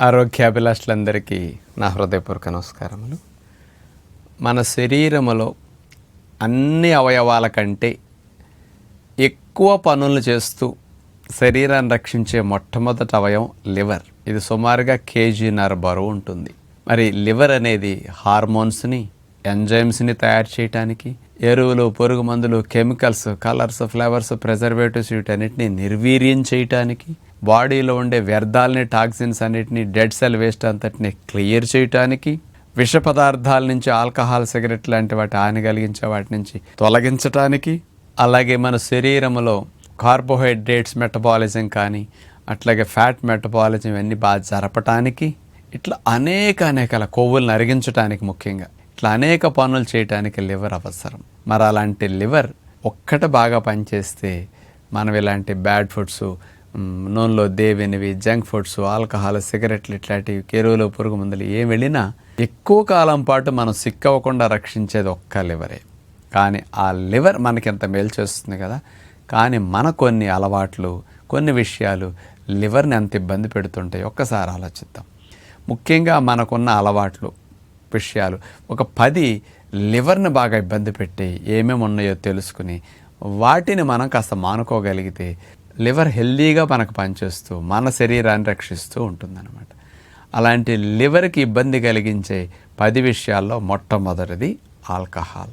ఆరోగ్యాభిలాషులందరికీ నా హృదయపూర్వక నమస్కారములు. మన శరీరములో అన్ని అవయవాల కంటే ఎక్కువ పనులు చేస్తూ శరీరాన్ని రక్షించే మొట్టమొదటి అవయవం లివర్. ఇది సుమారుగా కేజీన్నర బరువు ఉంటుంది. మరి లివర్ అనేది హార్మోన్స్ని ఎంజైమ్స్ని తయారు చేయటానికి ఎరువులు పురుగు మందులు కెమికల్స్ కలర్స్ ఫ్లేవర్స్ ప్రిజర్వేటివ్స్ వీటన్నిటిని నిర్వీర్యం చేయటానికి బాడీలో ఉండే వ్యర్థాలని టాక్సిన్స్ అన్నిటిని డెడ్ సెల్ వేస్ట్ అంతటిని క్లియర్ చేయటానికి విష పదార్థాల నుంచి ఆల్కహాల్ సిగరెట్ లాంటి వాటి హాని కలిగించే వాటి నుంచి తొలగించటానికి అలాగే మన శరీరంలో కార్బోహైడ్రేట్స్ మెటబాలిజం కానీ అట్లాగే ఫ్యాట్ మెటబాలిజం ఇవన్నీ బాగా జరపటానికి ఇట్లా అనేక అనేక కొవ్వులను అరిగించడానికి ముఖ్యంగా ఇట్లా అనేక పనులు చేయడానికి లివర్ అవసరం. మరి అలాంటి లివర్ ఒక్కట బాగా పనిచేస్తే మనం ఇలాంటి బ్యాడ్ ఫుడ్స్ నూనెలో దేవినివి జంక్ ఫుడ్స్ ఆల్కహాల్ సిగరెట్లు ఇట్లాంటివి కెరువులో పురుగు మందులు ఏం వెళ్ళినా ఎక్కువ కాలం పాటు మనం సిక్కవకుండా రక్షించేది ఒక్క లివరే. కానీ ఆ లివర్ మనకి ఎంత మేలు చేస్తుంది కదా? కానీ మన కొన్ని అలవాట్లు కొన్ని విషయాలు లివర్ని ఎంత ఇబ్బంది పెడుతుంటాయి. ఒక్కసారి ఆలోచిద్దాం. ముఖ్యంగా మనకున్న అలవాట్లు విషయాలు. ఒక పది లివర్ని బాగా ఇబ్బంది పెట్టి ఏమేమి ఉన్నాయో తెలుసుకుని వాటిని మనం కాస్త మానుకోగలిగితే లివర్ హెల్దీగా మనకు పనిచేస్తూ మన శరీరాన్ని రక్షిస్తూ ఉంటుందన్నమాట. అలాంటి లివర్కి ఇబ్బంది కలిగించే పది విషయాల్లో మొట్టమొదటిది ఆల్కహాల్.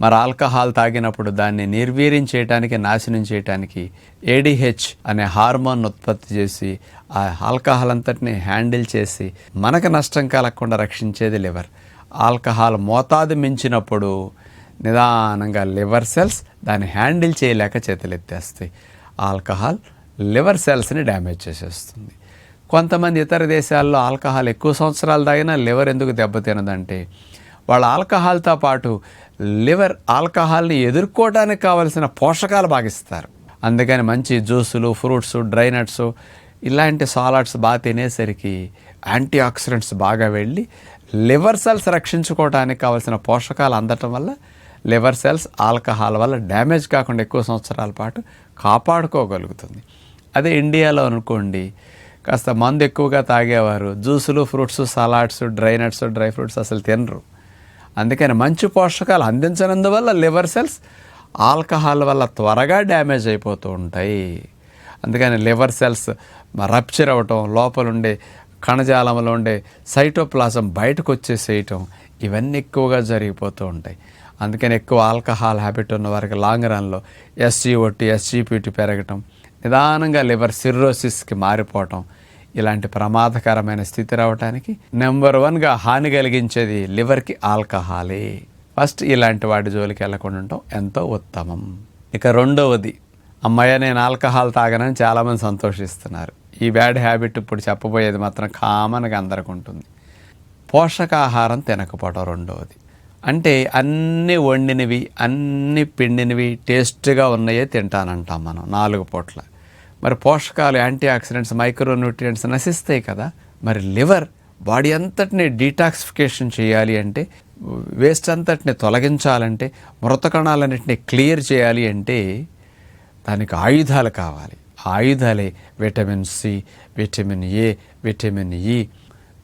మరి ఆల్కహాల్ తాగినప్పుడు దాన్ని నిర్వీర్యం చేయడానికి నాశనం చేయడానికి ఏడిహెచ్ అనే హార్మోన్ ఉత్పత్తి చేసి ఆ ఆల్కహాల్ అంతటిని హ్యాండిల్ చేసి మనకు నష్టం కలగకుండా రక్షించేది లివర్. ఆల్కహాల్ మోతాదు మించినప్పుడు నిదానంగా లివర్ సెల్స్ దాన్ని హ్యాండిల్ చేయలేక చేతులెత్తేస్తాయి. ఆల్కహాల్ లివర్ సెల్స్ని డ్యామేజ్ చేసేస్తుంది. కొంతమంది ఇతర దేశాల్లో ఆల్కహాల్ ఎక్కువ సంవత్సరాలు తాగినా లివర్ ఎందుకు దెబ్బతినదంటే వాళ్ళ ఆల్కహాల్తో పాటు లివర్ ఆల్కహాల్ని ఎదుర్కోవడానికి కావలసిన పోషకాలు భాగిస్తారు అందుకని మంచి జ్యూసులు ఫ్రూట్స్ డ్రై నట్స్ ఇలాంటి సాలాడ్స్ బాగా తినేసరికి యాంటీ ఆక్సిడెంట్స్ బాగా వెళ్ళి లివర్ సెల్స్ రక్షించుకోవడానికి కావలసిన పోషకాలు అందటం వల్ల లివర్ సెల్స్ ఆల్కహాల్ వల్ల డ్యామేజ్ కాకుండా ఎక్కువ సంవత్సరాల పాటు కాపాడుకోగలుగుతుంది. అదే ఇండియాలో అనుకోండి కాస్త మందు ఎక్కువగా తాగేవారు జ్యూసులు fruits salads dry nuts dry fruits అసలు తినరు. అందుకని మంచి పోషకాలు అందించనందువల్ల లివర్ సెల్స్ ఆల్కహాల్ వల్ల త్వరగా డ్యామేజ్ అయిపోతూ ఉంటాయి. అందుకని లివర్ సెల్స్ రప్చర్ అవ్వటం లోపల ఉండే కణజాలంలో ఉండే సైటోప్లాజం బయటకు వచ్చేసేయటం ఇవన్నీ ఎక్కువగా జరిగిపోతూ ఉంటాయి. అందుకని ఎక్కువ ఆల్కహాల్ హ్యాబిట్ ఉన్న వారికి లాంగ్ రన్లో ఎస్జీఓటీ ఎస్జీపీటీ పెరగటం నిదానంగా లివర్ సిర్రోసిస్కి మారిపోవటం ఇలాంటి ప్రమాదకరమైన స్థితి రావడానికి నెంబర్ వన్గా హాని కలిగించేది లివర్కి ఆల్కహాలే. ఫస్ట్ ఇలాంటి వాటి జోలికి వెళ్ళకుండా ఉండటం ఎంతో ఉత్తమం. ఇక రెండవది అమ్మాయి నేను ఆల్కహాల్ తాగనని చాలామంది సంతోషిస్తున్నారు. ఈ బ్యాడ్ హ్యాబిట్ ఇప్పుడు చెప్పబోయేది మాత్రం కామన్గా అందరికి ఉంటుంది. పోషకాహారం తినకపోవడం రెండవది. అంటే అన్ని వండినవి అన్ని పిండినవి టేస్ట్గా ఉన్నాయే తింటానంటాం మనం నాలుగు పూట్ల. మరి పోషకాలు యాంటీ ఆక్సిడెంట్స్ మైక్రోన్యూట్రియంట్స్ నశిస్తాయి కదా మరి లివర్ బాడీ అంతటిని డీటాక్సిఫికేషన్ చేయాలి అంటే వేస్ట్ అంతటిని తొలగించాలంటే మృత కణాలన్నింటినీ క్లియర్ చేయాలి అంటే దానికి ఆయుధాలు కావాలి. ఆయుధాలే vitamin C vitamin A vitamin E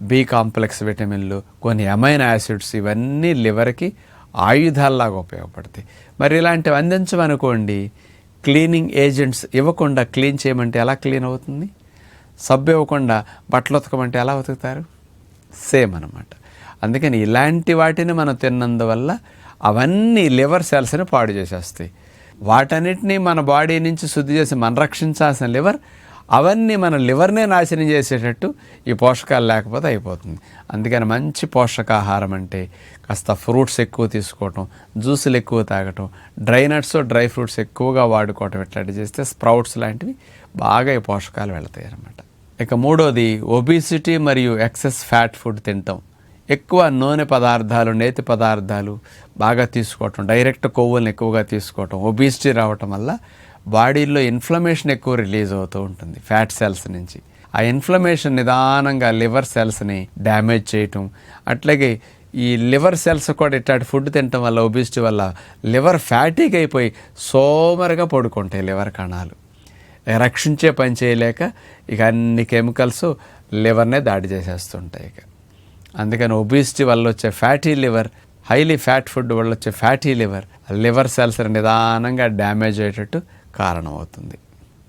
B complex విటమిన్లు కొన్ని అమైన్ యాసిడ్స్ ఇవన్నీ లివర్కి ఆయుధాల్లాగా ఉపయోగపడతాయి. మరి ఇలాంటివి అందించమనుకోండి క్లీనింగ్ ఏజెంట్స్ ఇవ్వకుండా క్లీన్ చేయమంటే ఎలా క్లీన్ అవుతుంది? సబ్బు ఇవ్వకుండా బట్టలు ఉతకమంటే ఎలా ఉతుకుతారు? సేమ్ అనమాట అందుకని ఇలాంటి వాటిని మనం తిన్నందువల్ల అవన్నీ లివర్ సెల్స్ని పాడు చేసేస్తాయి. వాటన్నిటినీ మన బాడీ నుంచి శుద్ధి చేసి మనం రక్షించాల్సిన లివర్ అవన్నీ మన లివర్నే నాశనం చేసేటట్టు ఈ పోషకాలు లేకపోతే అయిపోతుంది. అందుకని మంచి పోషకాహారం అంటే కాస్త ఫ్రూట్స్ ఎక్కువ తీసుకోవటం జ్యూసులు ఎక్కువ తాగటం డ్రై నట్స్ డ్రై ఫ్రూట్స్ ఎక్కువగా వాడుకోవటం ఇట్లాంటివి చేస్తే స్ప్రౌట్స్ లాంటివి బాగా ఈ పోషకాలు వెళతాయి అన్నమాట ఇక మూడోది ఒబిసిటీ మరియు ఎక్సెస్ ఫ్యాట్ ఫుడ్ తింటాం. ఎక్కువ నూనె పదార్థాలు నేతి పదార్థాలు బాగా తీసుకోవటం డైరెక్ట్ కొవ్వులను ఎక్కువగా తీసుకోవటం ఒబిసిటీ రావటం వల్ల బాడీలో ఇన్ఫ్లమేషన్ ఎక్కువ రిలీజ్ అవుతూ ఉంటుంది ఫ్యాట్ సెల్స్ నుంచి. ఆ ఇన్ఫ్లమేషన్ నిదానంగా లివర్ సెల్స్ని డ్యామేజ్ చేయటం అట్లాగే ఈ లివర్ సెల్స్ కూడా ఇట్లాంటి ఫుడ్ తినటం వల్ల ఒబిసిటీ వల్ల లివర్ ఫ్యాటీగా అయిపోయి సోమరుగా పడుకుంటాయి లివర్ కణాలు. రక్షించే పని చేయలేక ఇక అన్ని కెమికల్స్ లివర్నే దాడి చేసేస్తుంటాయి ఇక. అందుకని ఒబిసిటీ వల్ల వచ్చే fatty liver highly fat food వల్ల వచ్చే ఫ్యాటీ లివర్ లివర్ సెల్స్ నిదానంగా డ్యామేజ్ అయ్యేటట్టు కారణమవుతుంది.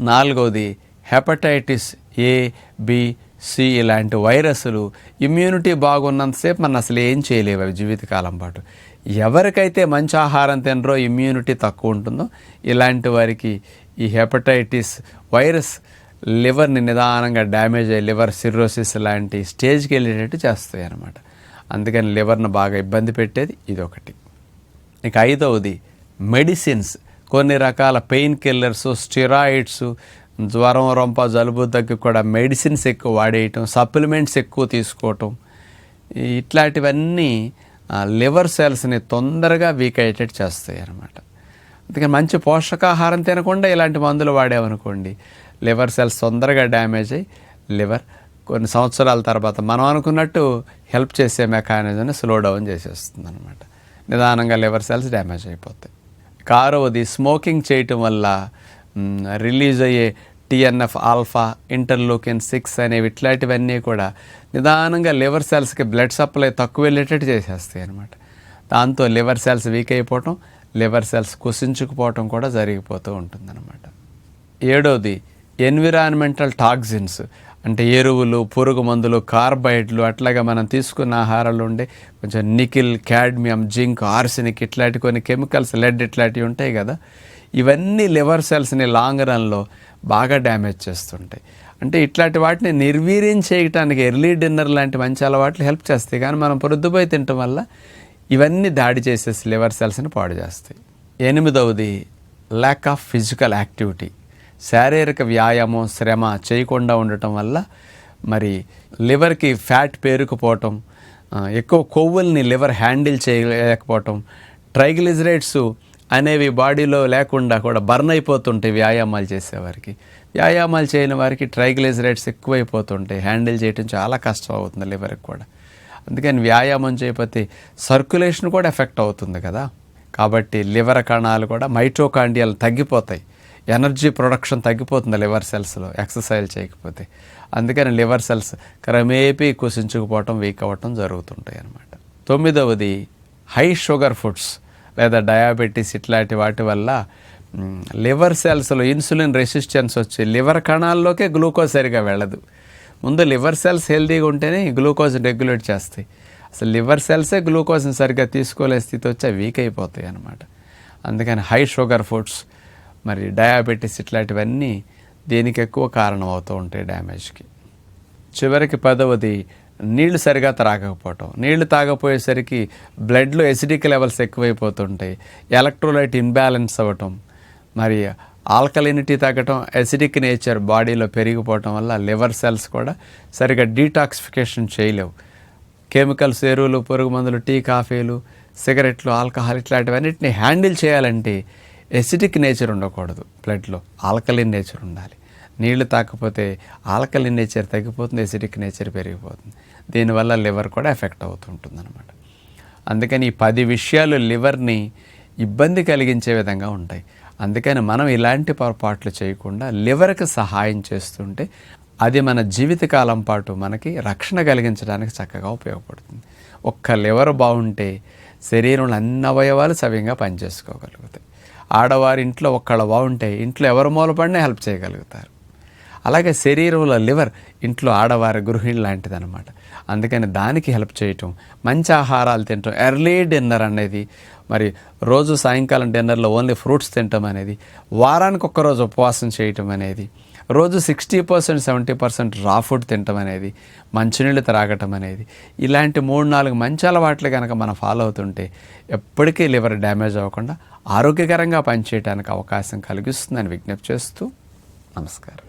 నాలుగవది హెపటైటిస్ ఏ బి సి ఇలాంటి వైరస్లు ఇమ్యూనిటీ బాగున్నంతసేపు మనం అసలు ఏం చేయలేవు అవి జీవితకాలం పాటు. ఎవరికైతే మంచి ఆహారం తినరో ఇమ్యూనిటీ తక్కువ ఉంటుందో ఇలాంటి వారికి ఈ హెపటైటిస్ వైరస్ లివర్ని నిదానంగా డ్యామేజ్ అయ్యి లివర్ సిర్రోసిస్ లాంటి స్టేజ్కి వెళ్ళేటట్టు చేస్తాయి అన్నమాట. అందుకని లివర్ను బాగా ఇబ్బంది పెట్టేది ఇదొకటి. ఇక ఐదవది మెడిసిన్స్. కొన్ని రకాల పెయిన్ కిల్లర్స్ స్టిరాయిడ్స్ జ్వరం రొంప జలుబు దగ్గర కూడా మెడిసిన్స్ ఎక్కువ వాడేయటం సప్లిమెంట్స్ ఎక్కువ తీసుకోవటం. ఇట్లాంటివన్నీ లివర్ సెల్స్ని తొందరగా వీక్ అయ్యేటట్టు చేస్తాయి అన్నమాట అందుకని మంచి పోషకాహారం తినకుండా ఇలాంటి మందులు వాడామనుకోండి లివర్ సెల్స్ తొందరగా డ్యామేజ్ అయ్యి లివర్ కొన్ని సంవత్సరాల తర్వాత మనం అనుకున్నట్టు హెల్ప్ చేసే మెకానిజంని స్లో డౌన్ చేసేస్తుంది అనమాట నిదానంగా లివర్ సెల్స్ డ్యామేజ్ అయిపోతాయి. కారవది స్మోకింగ్ చేయటం వల్ల రిలీజ్ అయ్యే టిఎన్ఎఫ్ ఆల్ఫా ఇంటర్లోకిన్ సిక్స్ అనేవి ఇట్లాంటివన్నీ కూడా నిదానంగా లివర్ సెల్స్కి బ్లడ్ సప్లై తక్కువ వెళ్ళేటట్టు చేసేస్తాయి అనమాట దాంతో లివర్ సెల్స్ వీక్ అయిపోవటం లివర్ సెల్స్ కుసించుకుపోవటం కూడా జరిగిపోతూ ఉంటుందన్నమాట. ఏడోది ఎన్విరాన్మెంటల్ టాక్సిన్స్. అంటే ఎరువులు పురుగు మందులు కార్బైడ్లు అట్లాగా మనం తీసుకున్న ఆహారాలు ఉండే కొంచెం నికిల్ క్యాడ్మియం జింక్ ఆర్సినిక్ ఇట్లాంటి కొన్ని కెమికల్స్ లెడ్ ఇట్లాంటివి ఉంటాయి కదా. ఇవన్నీ లివర్ సెల్స్ని లాంగ్ రన్లో బాగా డ్యామేజ్ చేస్తుంటాయి. అంటే ఇట్లాంటి వాటిని నిర్వీర్యం చేయటానికి ఎర్లీ డిన్నర్ లాంటి మంచి అలవాట్లు హెల్ప్ చేస్తాయి. కానీ మనం పొద్దుపోయి తినటం వల్ల ఇవన్నీ దాడి చేసేసి లివర్ సెల్స్ని పాడు చేస్తాయి. ఎనిమిదవది ల్యాక్ ఆఫ్ ఫిజికల్ యాక్టివిటీ శారీరక వ్యాయామం శ్రమ చేయకుండా ఉండటం వల్ల మరి లివర్కి ఫ్యాట్ పేరుకుపోవటం ఎక్కువ కొవ్వుల్ని లివర్ హ్యాండిల్ చేయలేకపోవటం ట్రైగ్లిజరేట్స్ అనేవి బాడీలో లేకుండా కూడా బర్న్ అయిపోతుంటాయి వ్యాయామాలు చేసేవారికి వ్యాయామాలు చేయని వారికి ట్రైగ్లిజరేట్స్ ఎక్కువైపోతుంటాయి. హ్యాండిల్ చేయటం చాలా కష్టం అవుతుంది లివర్కి కూడా. అందుకని వ్యాయామం చేయకపోతే సర్క్యులేషన్ కూడా ఎఫెక్ట్ అవుతుంది కదా. కాబట్టి లివర్ కణాలు కూడా మైటోకాండియాలు తగ్గిపోతాయి. ఎనర్జీ ప్రొడక్షన్ తగ్గిపోతుంది లివర్ సెల్స్లో ఎక్సర్సైజ్ చేయకపోతే. అందుకని లివర్ సెల్స్ క్రమేపీ కుసించుకుపోవటం వీక్ అవ్వటం జరుగుతుంటాయి అన్నమాట. తొమ్మిదవది హై షుగర్ ఫుడ్స్ లేదా డయాబెటీస్ ఇట్లాంటి వాటి వల్ల లివర్ సెల్స్లో ఇన్సులిన్ రెసిస్టెన్స్ వచ్చి లివర్ కణాల్లోకే గ్లూకోజ్ సరిగా వెళ్ళదు. ముందు లివర్ సెల్స్ హెల్తీగా ఉంటేనే గ్లూకోజ్ రెగ్యులేట్ చేస్తాయి. అసలు లివర్ సెల్సే గ్లూకోజ్ని సరిగ్గా తీసుకోలే స్థితి వచ్చి వీక్ అయిపోతాయి అన్నమాట. అందుకని హై షుగర్ ఫుడ్స్ మరి డయాబెటీస్ ఇట్లాంటివన్నీ దీనికి ఎక్కువ కారణం అవుతూ ఉంటాయి డ్యామేజ్కి. చివరికి పదవది నీళ్ళు సరిగా త్రాగకపోవటం. నీళ్ళు తాగపోయేసరికి బ్లడ్లో ఎసిడిక్ లెవెల్స్ ఎక్కువైపోతుంటాయి. ఎలక్ట్రోలైట్ ఇన్బ్యాలెన్స్ అవ్వటం మరి ఆల్కలినిటీ తగ్గటం ఎసిడిక్ నేచర్ బాడీలో పెరిగిపోవటం వల్ల లివర్ సెల్స్ కూడా సరిగా డీటాక్సిఫికేషన్ చేయలేవు. కెమికల్స్ ఎరువులు పురుగు మందులు టీ కాఫీలు సిగరెట్లు ఆల్కహాల్ ఇట్లాంటివన్నిటిని హ్యాండిల్ చేయాలంటే ఎసిడిక్ నేచర్ ఉండకూడదు. బ్లడ్లో ఆల్కలిన్ నేచర్ ఉండాలి. నీళ్ళు తాకపోతే ఆల్కలిన్ నేచర్ తగ్గిపోతుంది ఎసిడిక్ నేచర్ పెరిగిపోతుంది. దీనివల్ల లివర్ కూడా ఎఫెక్ట్ అవుతుంటుంది అనమాట అందుకని ఈ పది విషయాలు లివర్ని ఇబ్బంది కలిగించే విధంగా ఉంటాయి. అందుకని మనం ఇలాంటి పొరపాట్లు చేయకుండా లివర్కి సహాయం చేస్తుంటే అది మన జీవితకాలం పాటు మనకి రక్షణ కలిగించడానికి చక్కగా ఉపయోగపడుతుంది. ఒక్క లివర్ బాగుంటే శరీరంలో అన్ని అవయవాలు సవ్యంగా పనిచేసుకోగలుగుతాయి. ఆడవారి ఇంట్లో ఒక్కళ్ళ బాగుంటే ఇంట్లో ఎవరు మూలపడినా హెల్ప్ చేయగలుగుతారు. అలాగే శరీరంలో లివర్ ఇంట్లో ఆడవారి గృహిణి లాంటిదన్నమాట. అందుకని దానికి హెల్ప్ చేయటం మంచి ఆహారాలు తినటం ఎర్లీ డిన్నర్ అనేది మరి రోజు సాయంకాలం డిన్నర్లో ఓన్లీ ఫ్రూట్స్ తినటం అనేది వారానికి ఒక్కరోజు ఉపవాసం చేయటం అనేది రోజు sixty percent seventy percent raw food తినటం అనేది మంచినీళ్ళు త్రాగటం అనేది ఇలాంటి మూడు నాలుగు మంచి అలవాట్లు కనుక మనం ఫాలో అవుతుంటే ఎప్పటికీ లివర్ డ్యామేజ్ అవ్వకుండా ఆరోగ్యకరంగా పనిచేయడానికి అవకాశం కలిగిస్తుందని విజ్ఞప్తి చేస్తూ నమస్కారం.